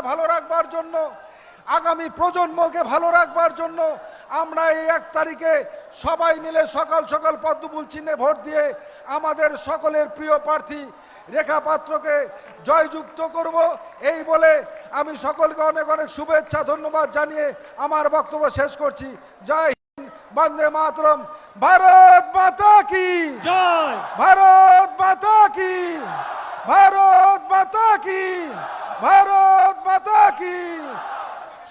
ভালো রাখবার জন্য আগামী প্রজন্মকে ভালো রাখবার জন্য আমরা এই এক তারিখে সবাই মিলে সকাল সকাল পদ্মফুল চিহ্নে ভোট দিয়ে আমাদের সকলের প্রিয় প্রার্থী রেখা পাত্রকে জয়যুক্ত করব। এই বলে আমি সকলকে অনেক অনেক শুভেচ্ছা ধন্যবাদ জানিয়ে আমার বক্তব্য শেষ করছি। জয় হিন্দ বন্দে মাতরম। ভারত মাতা কি? জয়। ভারত মাতা কি? ভারত মাতা কি? ভারত মাতা কি।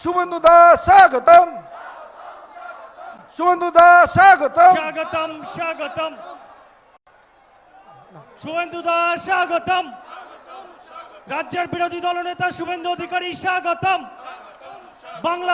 শুভেন্দু দাস স্বাগতম। শুভেন্দু দা, স্বাগতম। স্বাগতম স্বাগতম। শুভেন্দু দাস স্বাগতম। রাজ্যের বিরোধী দলনেতা শুভেন্দু অধিকারী, স্বাগতম। বাংলা